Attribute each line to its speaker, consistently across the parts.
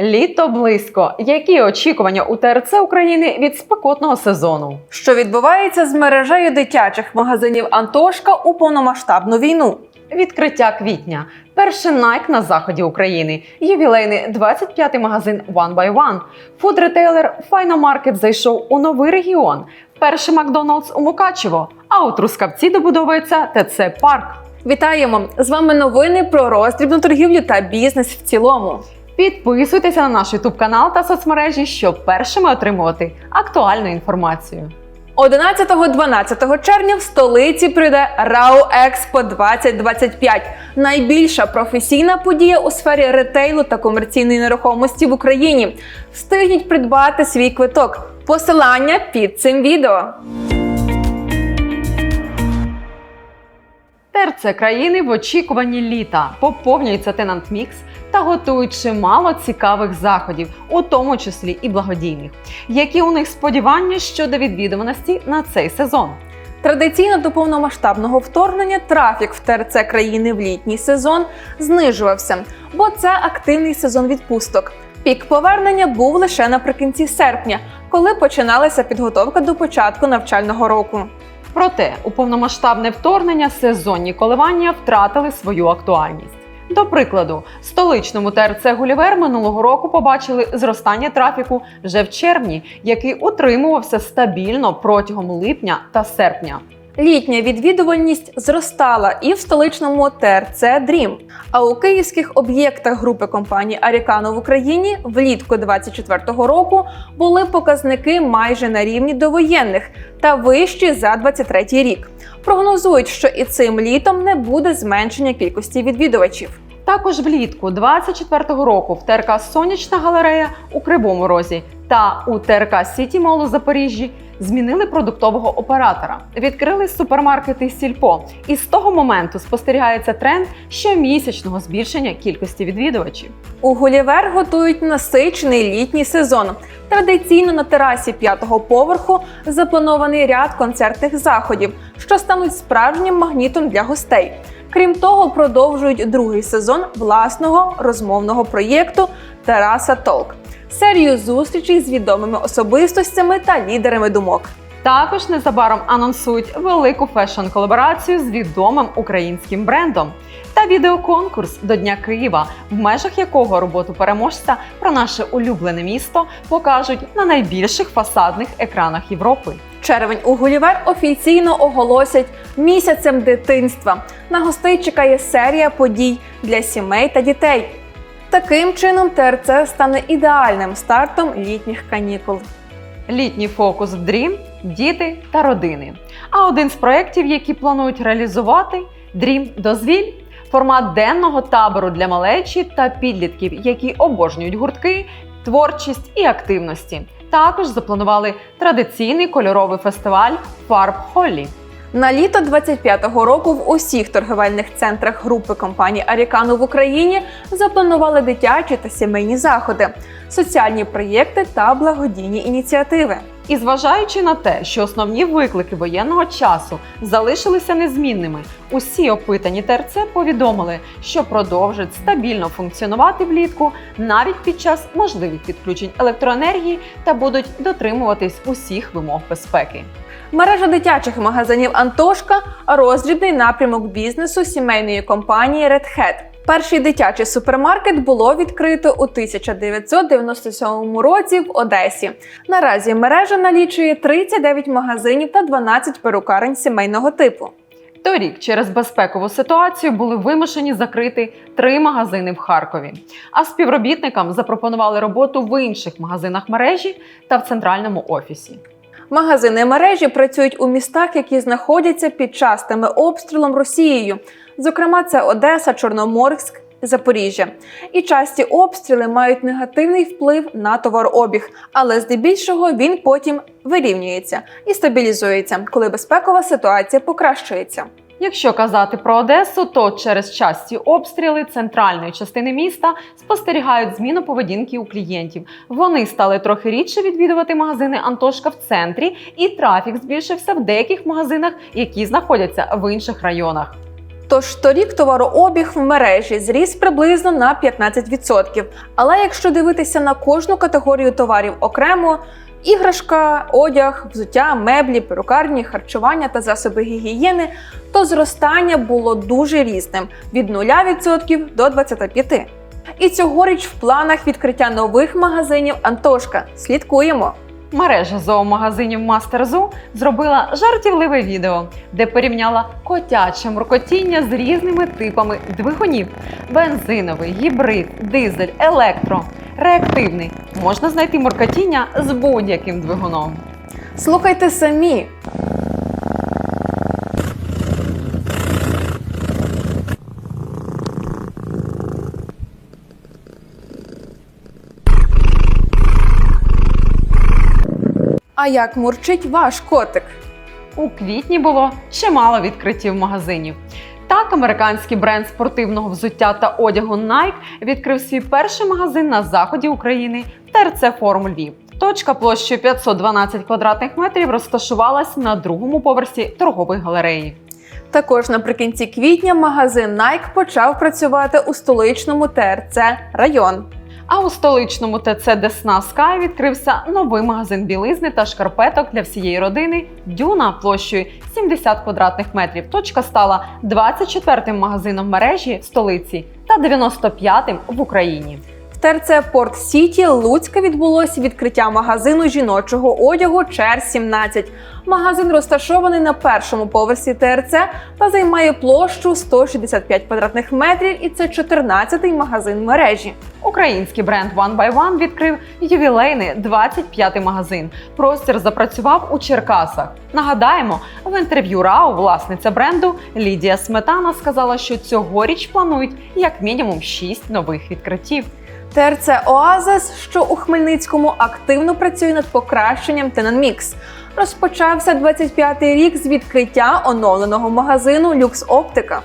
Speaker 1: Літо близько. Які очікування у ТРЦ України від спекотного сезону?
Speaker 2: Що відбувається з мережею дитячих магазинів Антошка у повномасштабну війну?
Speaker 1: Відкриття квітня. Перший Nike на заході України. Ювілейний 25-й магазин One by One. Фуд-ретейлер Market зайшов у новий регіон. Перший Макдоналдс у Мукачево. А у Трускавці добудовується ТЦ Парк.
Speaker 2: Вітаємо! З вами новини про роздрібну торгівлю та бізнес в цілому.
Speaker 1: Підписуйтеся на наш YouTube канал та соцмережі, щоб першими отримувати актуальну інформацію.
Speaker 2: 11-12 червня в столиці прийде РАО Експо 2025 найбільша професійна подія у сфері ретейлу та комерційної нерухомості в Україні. Встигніть придбати свій квиток. Посилання під цим відео.
Speaker 1: ТРЦ країни в очікуванні літа поповнюється Тенант Мікс та готують чимало цікавих заходів, у тому числі і благодійних. Які у них сподівання щодо відвідуваності на цей сезон?
Speaker 2: Традиційно до повномасштабного вторгнення трафік в ТРЦ країни в літній сезон знижувався, бо це активний сезон відпусток. Пік повернення був лише наприкінці серпня, коли починалася підготовка до початку навчального року.
Speaker 1: Проте у повномасштабне вторгнення сезонні коливання втратили свою актуальність. До прикладу, столичному ТРЦ Гулівер минулого року побачили зростання трафіку вже в червні, який утримувався стабільно протягом липня та серпня.
Speaker 2: Літня відвідувальність зростала і в столичному ТРЦ Дрім. А у київських об'єктах групи компаній Арікано в Україні влітку 24-го року були показники майже на рівні довоєнних та вищі за 23-й рік. Прогнозують, що і цим літом не буде зменшення кількості відвідувачів.
Speaker 1: Також влітку 24-го року в ТРК Сонячна галерея у Кривому Розі та у ТРК Сіті Мол у Запоріжжі змінили продуктового оператора. Відкрили супермаркети Сільпо, і з того моменту спостерігається тренд щомісячного збільшення кількості відвідувачів.
Speaker 2: У Гулівер готують насичений літній сезон. Традиційно на терасі п'ятого поверху запланований ряд концертних заходів, що стануть справжнім магнітом для гостей. Крім того, продовжують другий сезон власного розмовного проєкту Тараса Толк, серію зустрічей з відомими особистостями та лідерами думок.
Speaker 1: Також незабаром анонсують велику фешн-колаборацію з відомим українським брендом та відеоконкурс до Дня Києва, в межах якого роботу переможця про наше улюблене місто покажуть на найбільших фасадних екранах Європи.
Speaker 2: Червень у Гулівер офіційно оголосять місяцем дитинства. На гостей чекає серія подій для сімей та дітей. Таким чином, ТРЦ стане ідеальним стартом літніх канікул.
Speaker 1: Літній фокус в Дрім, діти та родини. А один з проєктів, які планують реалізувати Дрім Дозвіль. Формат денного табору для малечі та підлітків, які обожнюють гуртки, творчість і активності. Також запланували традиційний кольоровий фестиваль Фарб Холлі.
Speaker 2: На літо 25-го року в усіх торговельних центрах групи компаній Арікану в Україні запланували дитячі та сімейні заходи, соціальні проєкти та благодійні ініціативи.
Speaker 1: І зважаючи на те, що основні виклики воєнного часу залишилися незмінними, усі опитані ТРЦ повідомили, що продовжать стабільно функціонувати влітку навіть під час можливих відключень електроенергії та будуть дотримуватись усіх вимог безпеки.
Speaker 2: Мережа дитячих магазинів Антошка роздрібний напрямок бізнесу сімейної компанії Red Hat. Перший дитячий супермаркет було відкрито у 1997 році в Одесі. Наразі мережа налічує 39 магазинів та 12 перукарень сімейного типу.
Speaker 1: Торік через безпекову ситуацію були вимушені закрити три магазини в Харкові. А співробітникам запропонували роботу в інших магазинах мережі та в центральному офісі.
Speaker 2: Магазини мережі працюють у містах, які знаходяться під частими обстрілом Росією. Зокрема, це Одеса, Чорноморськ, Запоріжжя. І часті обстріли мають негативний вплив на товарообіг, але здебільшого він потім вирівнюється і стабілізується, коли безпекова ситуація покращується.
Speaker 1: Якщо казати про Одесу, то через часті обстріли центральної частини міста спостерігають зміну поведінки у клієнтів. Вони стали трохи рідше відвідувати магазини Антошка в центрі, і трафік збільшився в деяких магазинах, які знаходяться в інших районах.
Speaker 2: Тож торік товарообіг в мережі зріс приблизно на 15%. Але якщо дивитися на кожну категорію товарів окремо, іграшка, одяг, взуття, меблі, перукарні, харчування та засоби гігієни, то зростання було дуже різним від 0% до 25%. І цьогоріч в планах відкриття нових магазинів Антошка. Слідкуємо.
Speaker 1: Мережа зоомагазинів Мастерзу зробила жартівливе відео, де порівняла котяче муркотіння з різними типами двигунів: бензиновий, гібрид, дизель, електро, реактивний. Можна знайти муркотіння з будь-яким двигуном.
Speaker 2: Слухайте самі. А як мурчить ваш котик?
Speaker 1: У квітні було чимало відкриттів магазинів. Так, американський бренд спортивного взуття та одягу Nike відкрив свій перший магазин на заході України в ТРЦ Форум Львів. Точка площею 512 квадратних метрів розташувалась на другому поверсі торгової галереї.
Speaker 2: Також наприкінці квітня магазин Nike почав працювати у столичному ТРЦ район.
Speaker 1: А у столичному ТЦ Десна Скай відкрився новий магазин білизни та шкарпеток для всієї родини Дюна площею 70 квадратних метрів. Точка стала 24-м магазином мережі в столиці та 95-м в Україні.
Speaker 2: ТРЦ Порт Сіті Луцька відбулося відкриття магазину жіночого одягу Чер 17. Магазин розташований на першому поверсі ТРЦ та займає площу 165 квадратних метрів, і це 14-й магазин мережі.
Speaker 1: Український бренд One by One відкрив ювілейний 25-й магазин. Простір запрацював у Черкасах. Нагадаємо, в інтерв'ю РАО власниця бренду Лідія Сметана сказала, що цьогоріч планують як мінімум 6 нових відкриттів.
Speaker 2: ТРЦ Оазис, що у Хмельницькому активно працює над покращенням Тененмікс. Розпочався 25-й рік з відкриття оновленого магазину Люкс Оптика.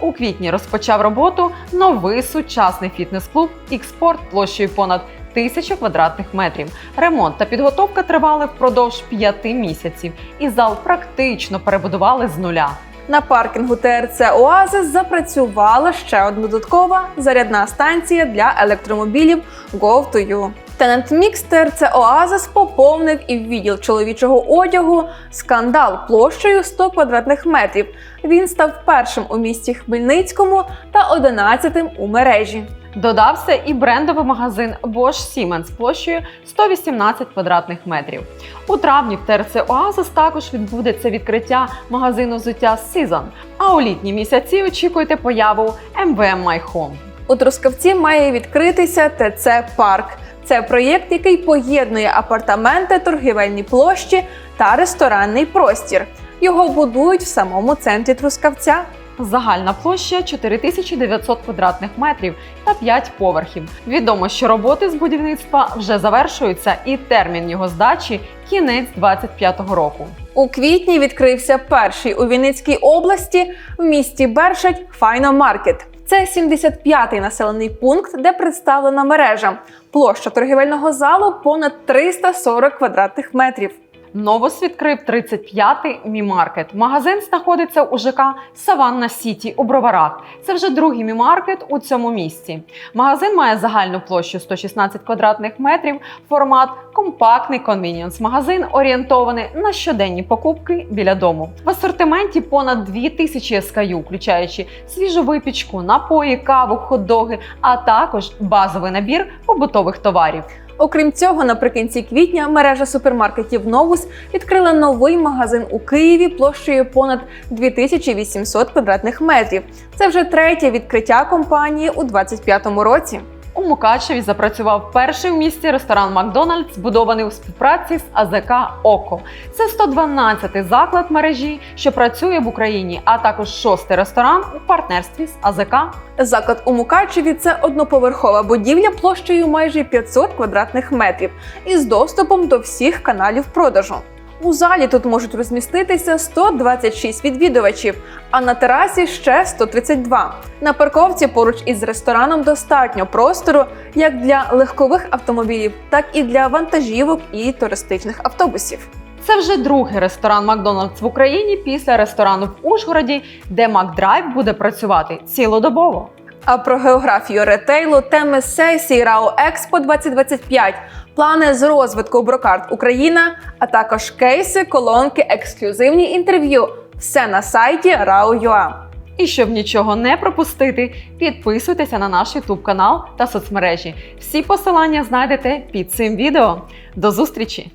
Speaker 1: У квітні розпочав роботу новий сучасний фітнес-клуб «Ікспорт» площею понад тисячу квадратних метрів. Ремонт та підготовка тривали впродовж п'яти місяців, і зал практично перебудували з нуля.
Speaker 2: На паркінгу ТРЦ Оазис запрацювала ще одна додаткова зарядна станція для електромобілів Go2U. Тенант Мікс ТРЦ Оазис поповнив і відділ чоловічого одягу скандал площею 100 квадратних метрів. Він став першим у місті Хмельницькому та одинадцятим у мережі.
Speaker 1: Додався і брендовий магазин Bosch Siemens площею 118 квадратних метрів. У травні в ТРЦ Оазис також відбудеться відкриття магазину взуття Season, а у літні місяці очікуйте появу MVM My Home.
Speaker 2: У Трускавці має відкритися ТЦ Парк. Це проєкт, який поєднує апартаменти, торгівельні площі та ресторанний простір. Його будують в самому центрі Трускавця.
Speaker 1: Загальна площа 4900 квадратних метрів та 5 поверхів. Відомо, що роботи з будівництва вже завершуються, і термін його здачі кінець 25-го року.
Speaker 2: У квітні відкрився перший у Вінницькій області в місті Бершать Файно Маркет. Це 75-й населений пункт, де представлена мережа. Площа торгівельного залу понад 340 квадратних метрів.
Speaker 1: Новос відкрив 35-й мімаркет. Магазин знаходиться у ЖК Саванна Сіті у Броварах. Це вже другий мімаркет у цьому місці. Магазин має загальну площу 116 квадратних метрів, формат компактний конвеніенс. Магазин орієнтований на щоденні покупки біля дому. В асортименті понад 2000 SKU, включаючи свіжу випічку, напої, каву, хот-доги, а також базовий набір побутових товарів.
Speaker 2: Окрім цього, наприкінці квітня мережа супермаркетів Новус відкрила новий магазин у Києві площею понад 2800 квадратних метрів. Це вже третє відкриття компанії у 2025 році.
Speaker 1: У Мукачеві запрацював перший в місті ресторан Макдональдс, збудований у співпраці з АЗК Око. Це 112-й заклад мережі, що працює в Україні, а також шостий ресторан у партнерстві з АЗК.
Speaker 2: Заклад у Мукачеві це одноповерхова будівля площею майже 500 квадратних метрів із доступом до всіх каналів продажу. У залі тут можуть розміститися 126 відвідувачів, а на терасі ще 132. На парковці поруч із рестораном достатньо простору як для легкових автомобілів, так і для вантажівок і туристичних автобусів.
Speaker 1: Це вже другий ресторан Макдональдс в Україні після ресторану в Ужгороді, де Макдрайв буде працювати цілодобово.
Speaker 2: А про географію ретейлу, теми сесії РАО Експо 2025, плани з розвитку Брокарт Україна, а також кейси, колонки, ексклюзивні інтерв'ю. Все на сайті RAO.ua.
Speaker 1: І щоб нічого не пропустити, підписуйтеся на наш YouTube канал та соцмережі. Всі посилання знайдете під цим відео. До зустрічі!